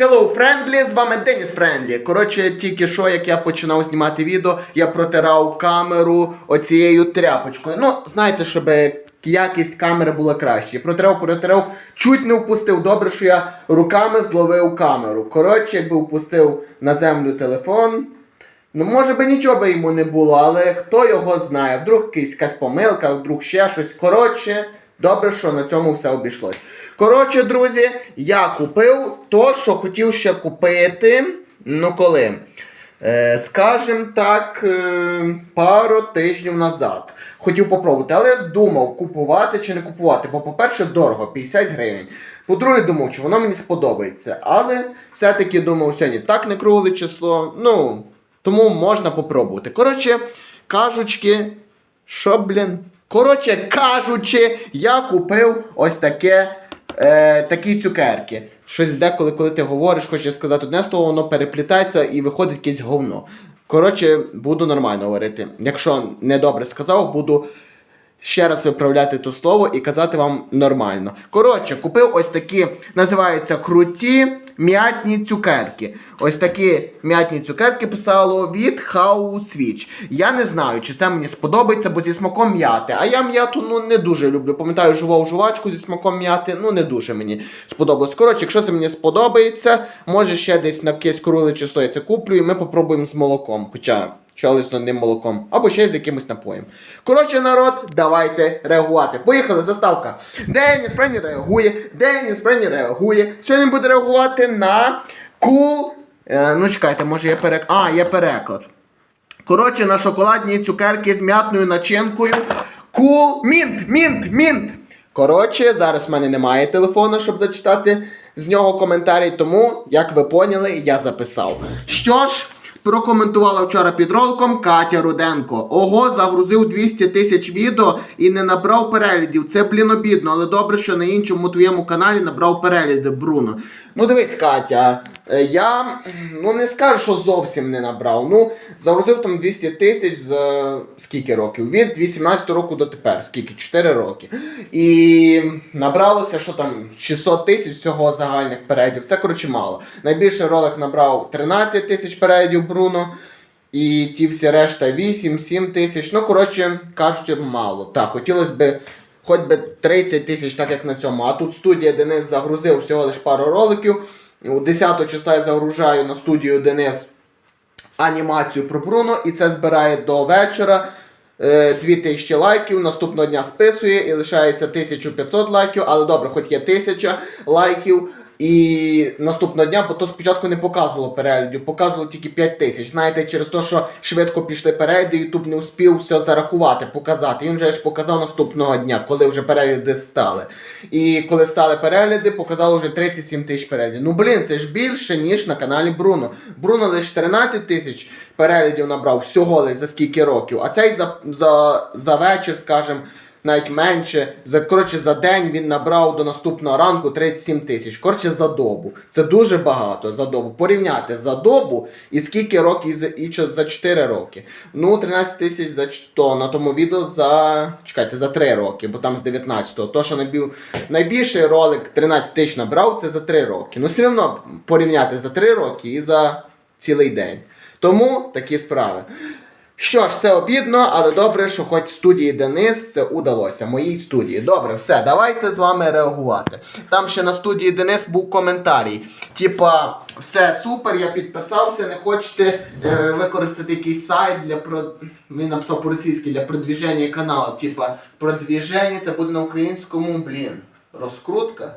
Hello, Friendly, з вами Деніс Френдлі. Коротше, тільки що, як я починав знімати відео, я протирав камеру оцією тряпочкою. Ну, знаєте, щоб якість камери була краще. Протирав, протирав, чуть не впустив. Добре, що я руками зловив камеру. Коротше, якби впустив на землю телефон. Ну, може би нічого би йому не було, але хто його знає, вдруг якась помилка, вдруг ще щось. Коротше, добре, що на цьому все обійшлось. Коротше, друзі, я купив то, що хотів ще купити. Ну коли? Е, скажем так, е, пару тижнів назад. Хотів попробувати, але думав, купувати чи не купувати. Бо, по-перше, дорого, 50 гривень. По-друге, думав, чи воно мені сподобається. Але все-таки думав, сьогодні так не кругле число. Ну, тому можна попробувати. Коротше, кажучки, що, блін? Коротше кажучи, я купив ось таке, е, такі цукерки. Щось деколи, коли ти говориш, хочеш сказати одне слово, воно переплітається і виходить якесь говно. Коротше, буду нормально говорити. Якщо недобре сказав, буду ще раз виправляти то слово і казати вам нормально. Коротше, купив ось такі, називаються круті м'ятні цукерки. Ось такі м'ятні цукерки писало від Switch. Я не знаю, чи це мені сподобається, бо зі смаком м'яти. А я м'яту ну не дуже люблю. Пам'ятаю, жував жувачку зі смаком м'яти, ну не дуже мені сподобалось. Коротше, якщо це мені сподобається, може ще десь на якесь кругле число я це куплю, і ми попробуємо з молоком. Хоча. Одним молоком, або ще з якимось напоєм. Коротше, народ, давайте реагувати. Поїхали, заставка. Деніс Френі реагує, Деніс Френі реагує. Сьогодні буде реагувати на cool. Е, ну чекайте, може є переклад. А, є переклад. Коротше, на шоколадні цукерки з м'ятною начинкою. Cool Mint, Mint, Mint. Коротше, зараз в мене немає телефону, щоб зачитати з нього коментарі, тому, як ви поняли, я записав. Що ж, прокоментувала вчора під роликом Катя Руденко. Ого, загрузив 200 тисяч відео і не набрав переглядів. Це блін обідно, але добре, що на іншому твоєму каналі набрав перегляди, Бруно. Ну дивись, Катя, е, я ну не скажу, що зовсім не набрав. Ну, загрузив там 200 тисяч за скільки років? Від 18 року до тепер, скільки? 4 роки. І набралося, що там 600 тисяч всього загальних переглядів. Це коротше мало. Найбільший ролик набрав 13 тисяч переглядів Бруно. І ті всі решта 8-7 тисяч. Ну, коротше кажучи, мало. Так, хотілося б хоч би 30 тисяч, так як на цьому. А тут студія Денис загрузив всього лише пару роликів. У 10 числа я загружаю на студію Денис анімацію про Бруно, і це збирає до вечора. е, 2000 лайків, наступного дня списує і лишається 1500 лайків, але добре, хоч є 1000 лайків. І наступного дня, бо то спочатку не показувало переглядів, показувало тільки 5 тисяч. Знаєте, через те, що швидко пішли перегляди, Ютуб не успів все зарахувати, показати. Він вже ж показав наступного дня, коли вже перегляди стали. І коли стали перегляди, показало вже 37 тисяч переглядів. Ну блін, це ж більше, ніж на каналі Бруно. Бруно лише 13 тисяч переглядів набрав всього лиш за скільки років, а цей за, за, за вечір, скажімо, навіть менше. За, коротше, за день він набрав до наступного ранку 37 тисяч. Коротше, за добу. Це дуже багато за добу. Порівняти за добу і скільки років і за, і що за 4 роки. Ну, 13 тисяч за то на тому відео за. Чекайте, за 3 роки, бо там з 19-го. То, що найбіль... найбільший ролик 13 тисяч набрав, це за 3 роки. Ну, все одно порівняти за 3 роки і за цілий день. Тому такі справи. Що ж, це обідно, але добре, що хоч студії Денис це удалося. Моїй студії. Добре, все, давайте з вами реагувати. Там ще на студії Денис був коментарій. Типа, все супер, я підписався, не хочете е, використати якийсь сайт для про. Він написав по-російськи для продвіження каналу. Типа, продвіження це буде на українському, блін. Розкрутка?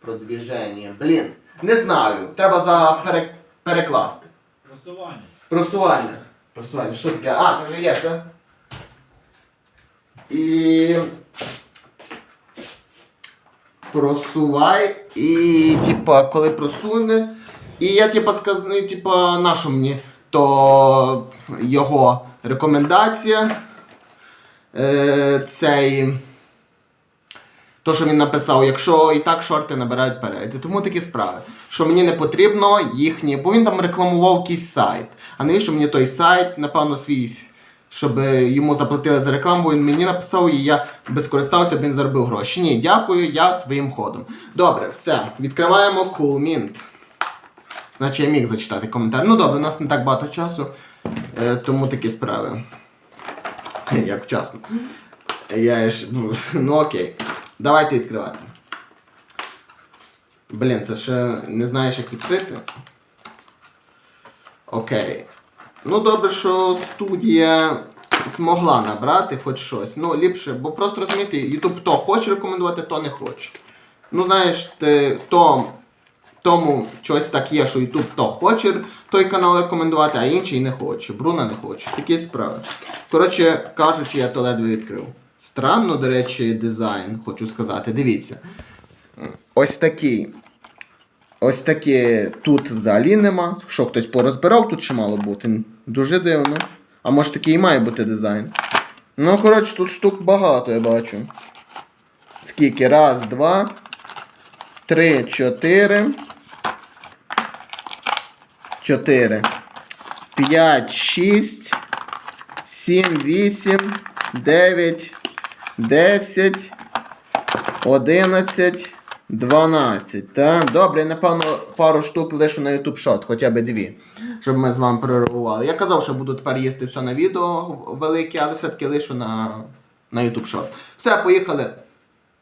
Продвіження. Блін. Не знаю. Треба за пере... перекласти. Просування. Просування. Просування, що? А, ти вже є, так? І. Просувай. І, типа, коли просуне. І я, типа, сказаний, ну, типа, нашу мені, то його рекомендація. Е, цей. То, що він написав, якщо і так шорти набирають перегляди. Тому такі справи. Що мені не потрібно їхні, бо він там рекламував якийсь сайт. А навіщо мені той сайт, напевно, свій, щоб йому заплатили за рекламу, бо він мені написав і я би скористався, б він заробив гроші. Ні, дякую, я своїм ходом. Добре, все, відкриваємо Cool. Значить я міг зачитати коментар. Ну добре, у нас не так багато часу, е, тому такі справи. Як вчасно. Я ж. Ну, ну окей. Давайте відкривати. Блін, це ще не знаєш, як відкрити. Окей. Ну добре, що студія змогла набрати хоч щось. Ну, ліпше, бо просто розумієте, YouTube то хоче рекомендувати, то не хоче. Ну, знаєш, ти, то, тому щось так є, що YouTube то хоче той канал рекомендувати, а інший не хоче. Бруна не хоче. Такі справи. Коротше кажучи, я то ледве відкрив. Странно, до речі, дизайн, хочу сказати. Дивіться. Ось такий. Ось таке тут взагалі нема. Що хтось порозбирав, тут ще мало бути. Дуже дивно. А може такий і має бути дизайн. Ну, коротше, тут штук багато, я бачу. Скільки? Раз, два, три, чотири. Чотири. П'ять, шість, сім, вісім, дев'ять, десять, одинадцять. 12, так? Добре, я, напевно, пару штук лишу на YouTube Short, хоча б дві, щоб ми з вами перерахували. Я казав, що буду тепер їсти все на відео велике, але все-таки лишу на, на YouTube Short. Все, поїхали.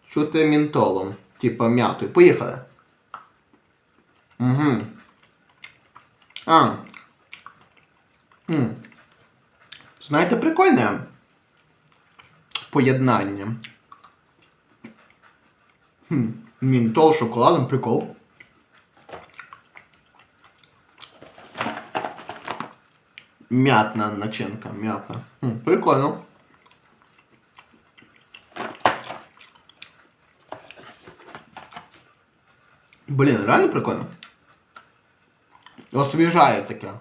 Чути мінтолом, типа м'ятою. Поїхали. Угу. А. Хм. Знаєте, прикольне поєднання. Хм. Мінтол з шоколадом, прикол. М'ятна начинка, м'ятна. Хм, прикольно. Блін, реально прикольно. Освіжає таке.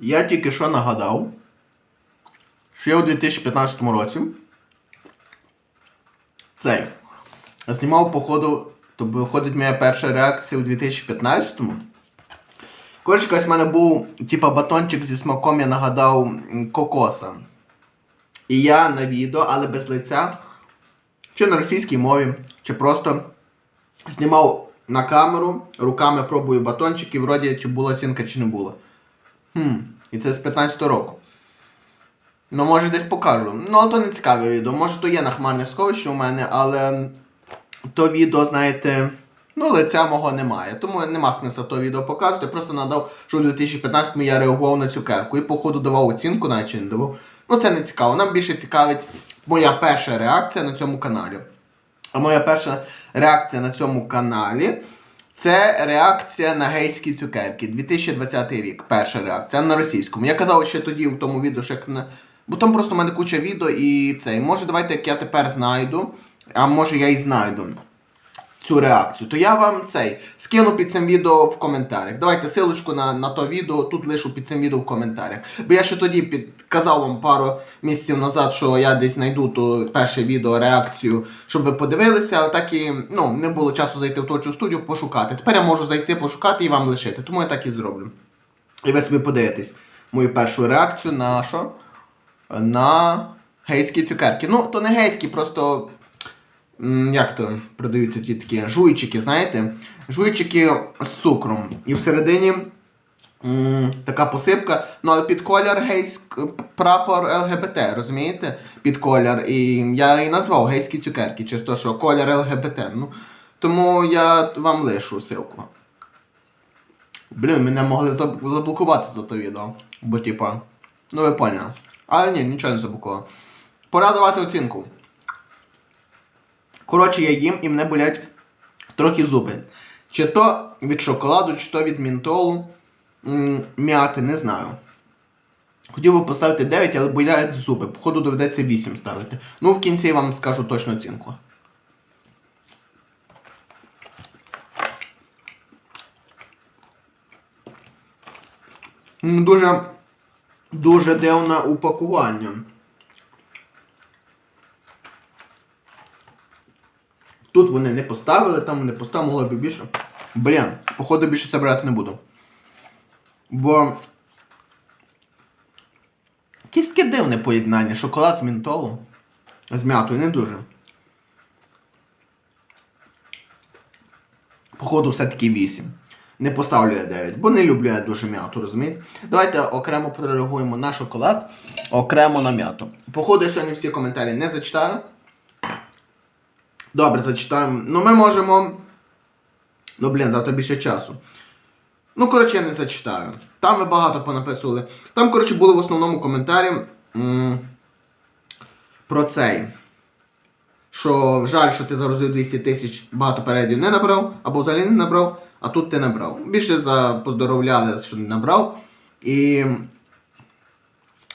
Я тільки що нагадав, що я у 2015 році цей знімав походу, то виходить моя перша реакція у 2015-му. Коротше, ось в мене був типа батончик зі смаком, я нагадав кокоса. І я на відео, але без лиця, чи на російській мові, чи просто знімав на камеру, руками пробую батончик і вроді чи була сінка, чи не була. Хм, і це з 15 року. Ну, може десь покажу. Ну, але то не цікаве відео. Може то є на хмарне сховище у мене, але то відео, знаєте, ну, лиця мого немає. Тому нема смисла то відео показувати. Я просто надав, що в 2015-му я реагував на цукерку. І, походу, давав оцінку, наче не давав. Ну, це не цікаво. Нам більше цікавить моя перша реакція на цьому каналі. А моя перша реакція на цьому каналі. Це реакція на гейські цукерки. 2020 рік. Перша реакція на російському. Я казав ще тоді в тому відео, що як на. Бо там просто в мене куча відео і цей. Може, давайте як я тепер знайду, а може я і знайду цю реакцію. То я вам цей скину під цим відео в коментарях. Давайте силочку на, на то відео тут лишу під цим відео в коментарях. Бо я ще тоді підказав вам пару місяців назад, що я десь знайду то перше відео реакцію, щоб ви подивилися, але так і ну, не було часу зайти в творчу студію пошукати. Тепер я можу зайти пошукати і вам лишити. Тому я так і зроблю. І ви собі подивитесь мою першу реакцію на що? На гейські цукерки. Ну, то не гейські, просто. Як то продаються ті такі жуйчики, знаєте? Жуйчики з цукром. І всередині така посипка. Ну, але під колір гейськ прапор ЛГБТ, розумієте? Під колір. І я і назвав гейські цукерки, чисто що колір ЛГБТ. Ну, тому я вам лишу ссылку. Блін, мене могли заблокувати за то відео. Бо типа. Ну ви поняли. Але ні, нічого не заблокував. Пора давати оцінку. Коротше, я їм і мене болять трохи зуби. Чи то від шоколаду, чи то від мінтолу. М'яти, не знаю. Хотів би поставити 9, але болять зуби. Походу доведеться 8 ставити. Ну, в кінці я вам скажу точну оцінку. Дуже, дуже дивне упакування. Тут вони не поставили, там не поставили, могло б більше. Блін, походу більше це брати не буду. Бо. Якесь дивне поєднання. Шоколад з мінтолом. З м'ятою не дуже. Походу, все-таки 8. Не поставлю я 9, бо не люблю я дуже м'яту, розумієте? Давайте окремо прореагуємо на шоколад, окремо на м'яту. Походу, я сьогодні всі коментарі не зачитаю. Добре, зачитаємо. Ну, ми можемо. Ну, блін, завтра більше часу. Ну, коротше, я не зачитаю. Там ви багато понаписували. Там, коротше, були в основному коментарі м- про цей. Що жаль, що ти заразив 200 тисяч багато переглядів не набрав, або взагалі не набрав, а тут ти набрав. Більше за поздоровляли, що не набрав. І.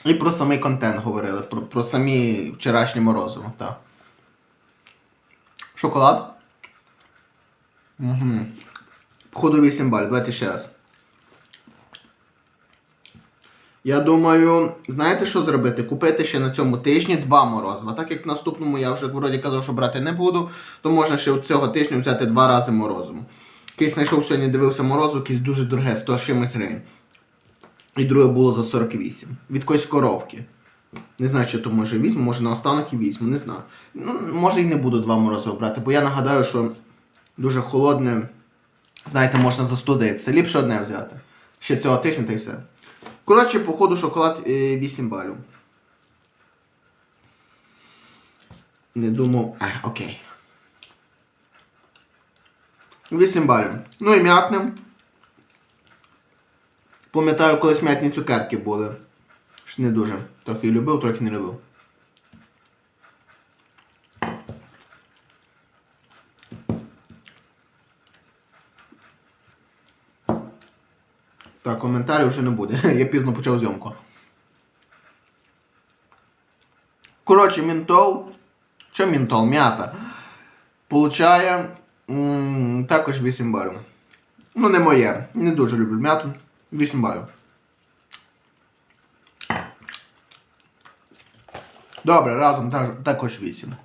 І про самий контент говорили, про, про самі вчорашні морозиво. Так. Шоколад. Угу. Походу 8 балів. Давайте ще раз. Я думаю, знаєте, що зробити? Купити ще на цьому тижні два морозива. Так як в наступному я вже вроді казав, що брати не буду, то можна ще цього тижня взяти два рази морозиво. Якийсь знайшов сьогодні, дивився морозиво, якесь дуже дороге, 100 чимось гривень. І друге було за 48. Від якоїсь коровки. Не знаю, чи то може візьму, може на останок і візьму, не знаю. Ну, може і не буду два морозива брати, бо я нагадаю, що дуже холодне, знаєте, можна застудитися. Ліпше одне взяти. Ще цього тижня та й все. Коротше, походу шоколад е, 8 балів. Не думав. А, окей. 8 балів. Ну і м'ятним. Пам'ятаю, колись м'ятні цукерки були. Не дуже. Трохи любив, трохи не любив. Так, коментарів вже не буде. Я пізно почав зйомку. Коротше, мінтол. Що мінтол? М'ята. Получає м, також 8 балів. Ну, не моє. Не дуже люблю м'яту. 8 балів. Добре, разом так- також 8.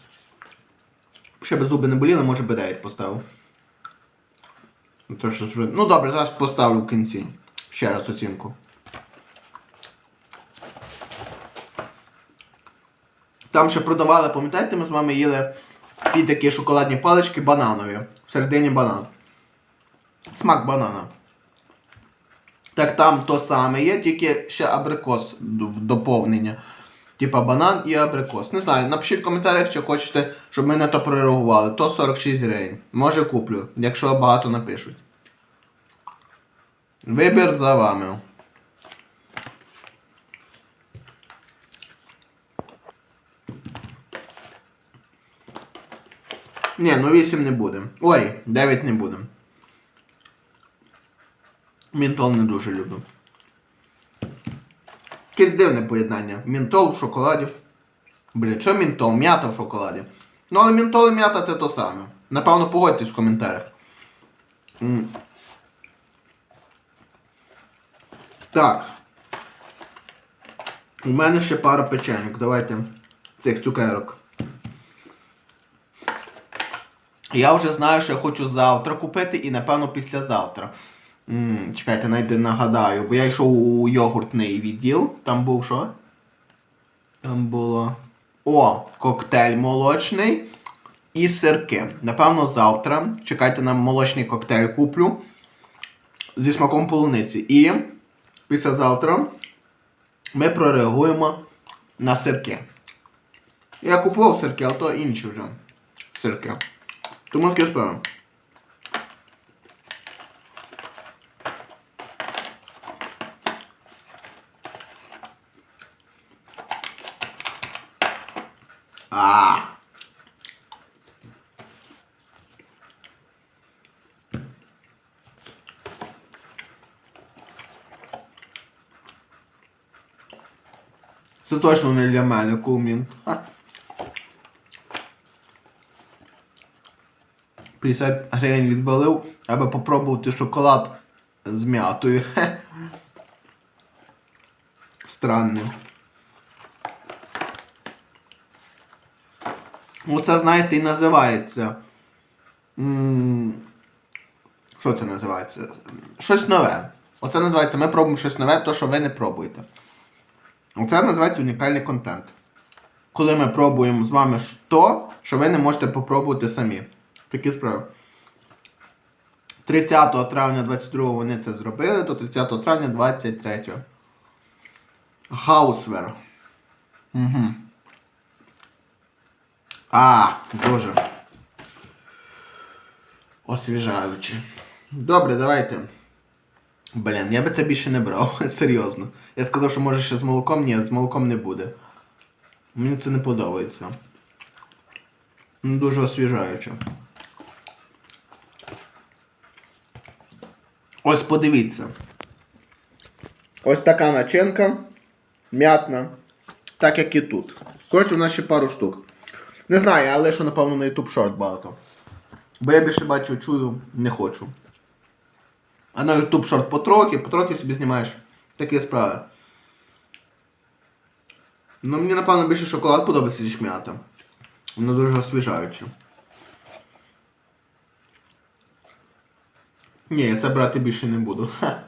Ще би зуби не боліли, може би 9 поставив. Ну, то що Ну добре, зараз поставлю в кінці. Ще раз оцінку. Там ще продавали, пам'ятаєте, ми з вами їли ті такі шоколадні палички бананові. Всередині банан. Смак банана. Так там то саме є, тільки ще абрикос в доповнення. Типа банан і абрикос. Не знаю, напишіть в коментарях, чи хочете, щоб ми на то прореагували. То 46 гривень. Може куплю, якщо багато напишуть. Вибір за вами. Ні, ну 8 не буде. Ой, 9 не буде. Мінтол не дуже люблю. Якесь дивне поєднання. Мінтол в шоколаді. Блін, що мінтол? М'ята в шоколаді. Ну, але мінтол і м'ята це то саме. Напевно, погодьтесь в коментарях. М. Так. У мене ще пара печеньок. Давайте цих цукерок. Я вже знаю, що я хочу завтра купити і напевно післязавтра. Чекайте, найди нагадаю, бо я йшов у йогуртний відділ. Там був що? Там було. О, коктейль молочний і сирки. Напевно, завтра. Чекайте на молочний коктейль куплю зі смаком полуниці. І післязавтра ми прореагуємо на сирки. Я купував сирки, але то інші вже сирки. Тому таке справа. А. Це точно не для мене, кумін. Ха. 50 гривень відвалив, аби попробувати шоколад з м'ятою. Хе. Странне. Оце, знаєте, і називається Що це називається? Щось нове. Оце називається ми пробуємо щось нове, то що ви не пробуєте. Оце називається унікальний контент. Коли ми пробуємо з вами то, що ви не можете попробувати самі. Такі справи. 30 травня 22 вони це зробили, до 30 травня 23. Хаусвер. Угу. А, боже. Освіжаюче. Добре, давайте. Блін, я би це більше не брав, серйозно. Я сказав, що може ще з молоком, ні, з молоком не буде. Мені це не подобається. Ну, Дуже освіжаюче. Ось подивіться. Ось така начинка. М'ятна. Так як і тут. Коротше, у нас ще пару штук. Не знаю, але що, напевно, на YouTube шорт багато. Бо я більше бачу, чую, не хочу. А на YouTube шорт потрохи, потрохи собі знімаєш. Такі справи. Ну мені напевно більше шоколад подобається, ніж м'ята. Воно дуже освіжаюче. Ні, я це брати більше не буду. Ха.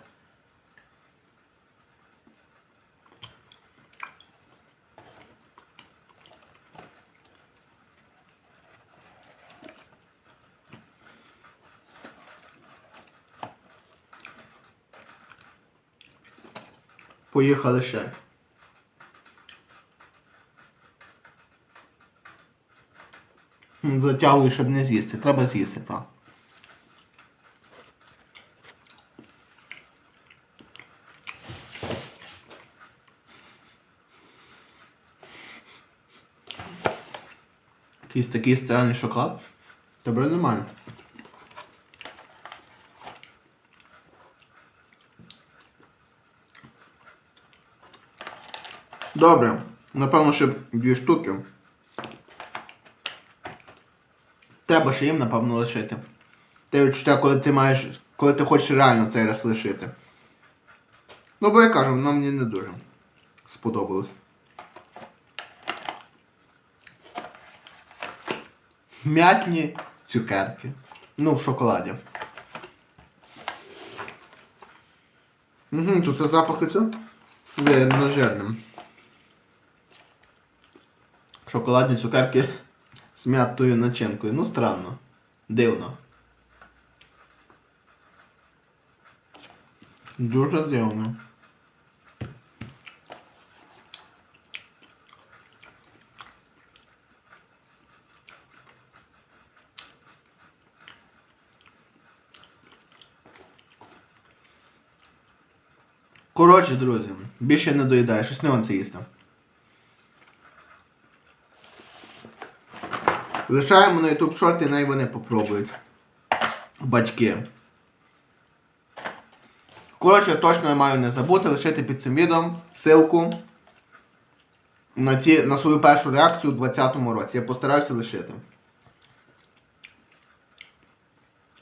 Поїхали ще. Затягую, щоб не з'їсти. Треба з'їсти, так. Якийсь такий стиральний шоколад. Добре, нормально. Добре. Напевно, ще дві штуки. Треба ще їм, напевно, лишити. Те відчуття, коли ти маєш. Коли ти хочеш реально цей раз лишити. Ну, бо я кажу, воно мені не дуже сподобалось. М'ятні цукерки. Ну, в шоколаді. Угу, тут це запах і це? Де нажерним. Шоколадні цукерки з м'ятою начинкою. Ну, странно. Дивно. Дуже дивно. Коротше, друзі, більше не доїдаю, щось не он це їсти. Лишаємо на YouTube шорти, най вони попробують. Батьки. Коротше, точно я маю не забути лишити під цим відео ссылку на, ті, на свою першу реакцію у 2020 році. Я постараюся лишити.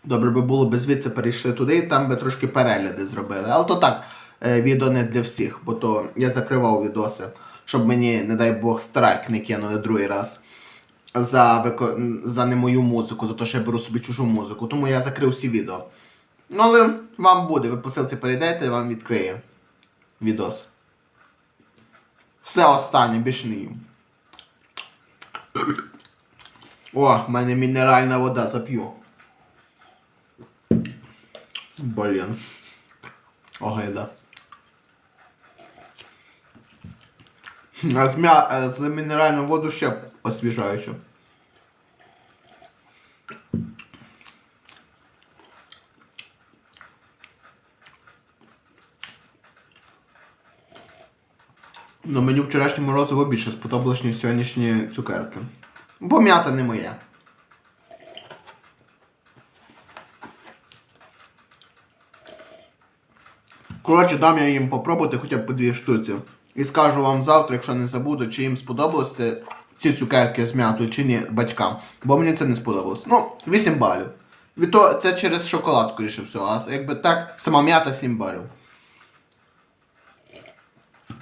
Добре би було би звідси перейшли туди і там би трошки перегляди зробили. Але то так, е, відео не для всіх, бо то я закривав відоси, щоб мені, не дай Бог, страйк не кинули другий раз за, вико... за не мою музику, за те, що я беру собі чужу музику. Тому я закрив всі відео. Ну, але вам буде, ви по ссылці перейдете, вам відкриє відос. Все останнє, більше не їм. О, в мене мінеральна вода зап'ю. Блін. Огида. А з, м'я... е, з мінеральну воду ще освіжаюче. Ну, мені вчорашнє морозиво більше сподобалось, ніж сьогоднішні цукерки. Бо м'ята не моя. Коротше, дам я їм попробувати хоча б по дві штуці. І скажу вам завтра, якщо не забуду, чи їм сподобалось це, ці цукерки з м'ятою, чи ні батькам. Бо мені це не сподобалось. Ну, 8 балів. Від того, це через шоколад, скоріше всього. А якби так, сама м'ята 7 балів.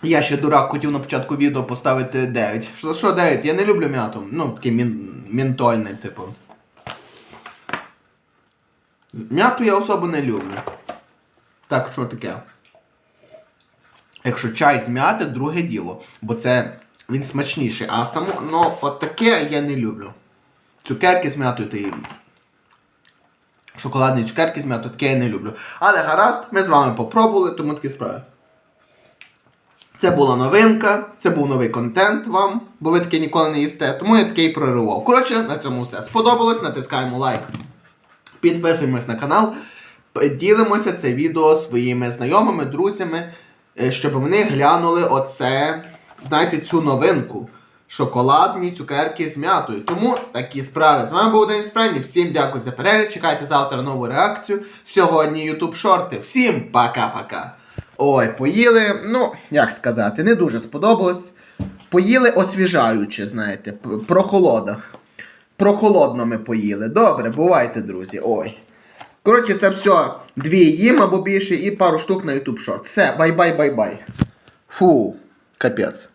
Я ще дурак хотів на початку відео поставити 9. За що 9? Я не люблю м'яту. Ну, такий мін... мінтольний, типу. М'яту я особо не люблю. Так, що таке? Якщо чай з м'яти, друге діло. Бо це він смачніший. А само, ну, от таке я не люблю. Цукерки з м'ятою та шоколадні цукерки з м'ятою, таке я не люблю. Але гаразд, ми з вами попробували, тому такі справи. Це була новинка, це був новий контент вам, бо ви таке ніколи не їсте, тому я такий проривав. Коротше, на цьому все. Сподобалось, натискаємо лайк. Підписуємось на канал, ділимося це відео своїми знайомими, друзями, е, щоб вони глянули оце, знаєте, цю новинку. Шоколадні цукерки з м'ятою. Тому такі справи. З вами був День Френді. Всім дякую за перегляд. Чекайте завтра нову реакцію. Сьогодні YouTube шорти. Всім пока-пока. Ой, поїли. Ну, як сказати, не дуже сподобалось. Поїли освіжаюче, знаєте, прохолода. Прохолодно ми поїли. Добре, бувайте, друзі. Ой. Коротше, це все. Дві їм або більше і пару штук на YouTube шорт. Все, бай-бай-бай-бай. Фу, капець.